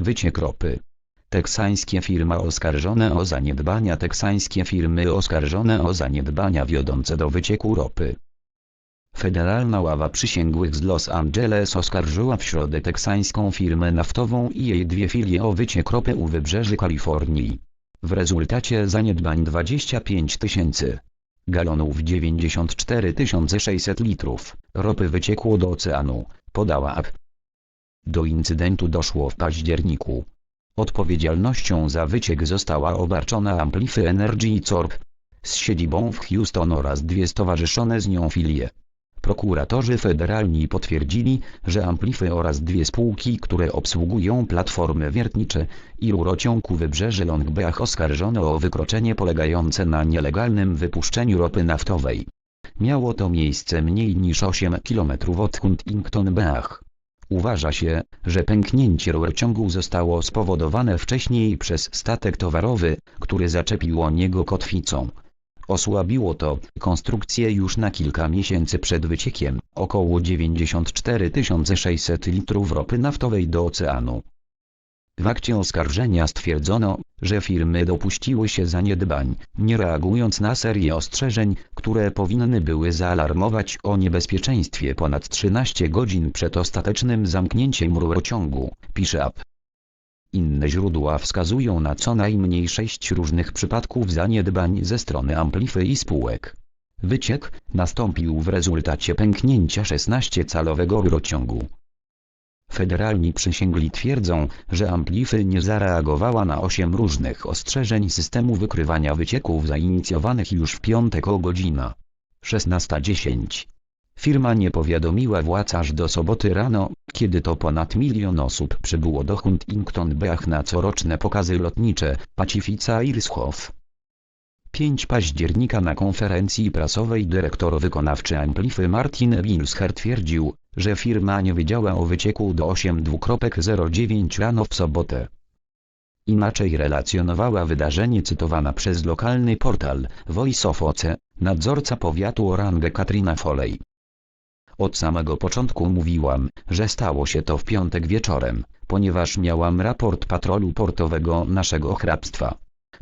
Wyciek ropy. Teksańskie firmy oskarżone o zaniedbania Teksańskie firmy oskarżone o zaniedbania wiodące do wycieku ropy. Federalna ława przysięgłych z Los Angeles oskarżyła w środę teksańską firmę naftową i jej dwie filie o wyciek ropy u wybrzeży Kalifornii. W rezultacie zaniedbań 25 tysięcy galonów 94 600 litrów ropy wyciekło do oceanu, podała AP. Do incydentu doszło w październiku. Odpowiedzialnością za wyciek została obarczona Amplify Energy Corp. z siedzibą w Houston oraz dwie stowarzyszone z nią filie. Prokuratorzy federalni potwierdzili, że Amplify oraz dwie spółki, które obsługują platformy wiertnicze i rurociąg u wybrzeży Long Beach oskarżono o wykroczenie polegające na nielegalnym wypuszczeniu ropy naftowej. Miało to miejsce mniej niż 8 km od Huntington Beach. Uważa się, że pęknięcie rurociągu zostało spowodowane wcześniej przez statek towarowy, który zaczepił o niego kotwicą. Osłabiło to konstrukcję już na kilka miesięcy przed wyciekiem, około 94 600 litrów ropy naftowej do oceanu. W akcie oskarżenia stwierdzono, że firmy dopuściły się zaniedbań, nie reagując na serię ostrzeżeń, które powinny były zaalarmować o niebezpieczeństwie ponad 13 godzin przed ostatecznym zamknięciem rurociągu, pisze AP. Inne źródła wskazują na co najmniej sześć różnych przypadków zaniedbań ze strony Amplify i spółek. Wyciek nastąpił w rezultacie pęknięcia 16-calowego rurociągu. Federalni przysięgli twierdzą, że Amplify nie zareagowała na osiem różnych ostrzeżeń systemu wykrywania wycieków zainicjowanych już w piątek o godzina 16.10. Firma nie powiadomiła władz aż do soboty rano, kiedy to ponad milion osób przybyło do Huntington Beach na coroczne pokazy lotnicze Pacifica Airshow. 5 października na konferencji prasowej dyrektor wykonawczy Amplify Martin Wilsher twierdził, że firma nie wiedziała o wycieku do 8.09 rano w sobotę. Inaczej relacjonowała wydarzenie cytowana przez lokalny portal Voice of nadzorca powiatu Orange Katrina Foley. Od samego początku mówiłam, że stało się to w piątek wieczorem, ponieważ miałam raport patrolu portowego naszego hrabstwa.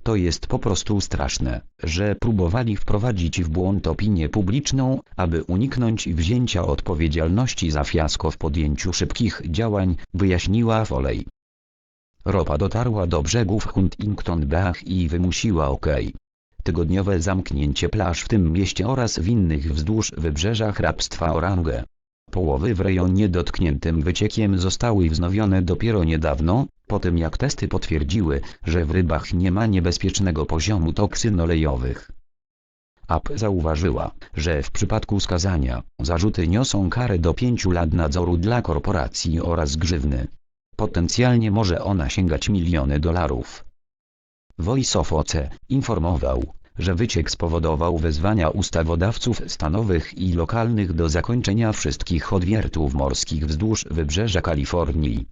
To jest po prostu straszne, że próbowali wprowadzić w błąd opinię publiczną, aby uniknąć wzięcia odpowiedzialności za fiasko w podjęciu szybkich działań, wyjaśniła Foley. Ropa dotarła do brzegów Huntington Beach i wymusiła OK. Tygodniowe zamknięcie plaż w tym mieście oraz w innych wzdłuż wybrzeża hrabstwa Orange. Połowy w rejonie dotkniętym wyciekiem zostały wznowione dopiero niedawno, po tym jak testy potwierdziły, że w rybach nie ma niebezpiecznego poziomu toksyn olejowych. AP zauważyła, że w przypadku skazania, zarzuty niosą karę do 5 lat nadzoru dla korporacji oraz grzywny. Potencjalnie może ona sięgać miliony dolarów. Voice of Oce informował, że wyciek spowodował wezwania ustawodawców stanowych i lokalnych do zakończenia wszystkich odwiertów morskich wzdłuż wybrzeża Kalifornii.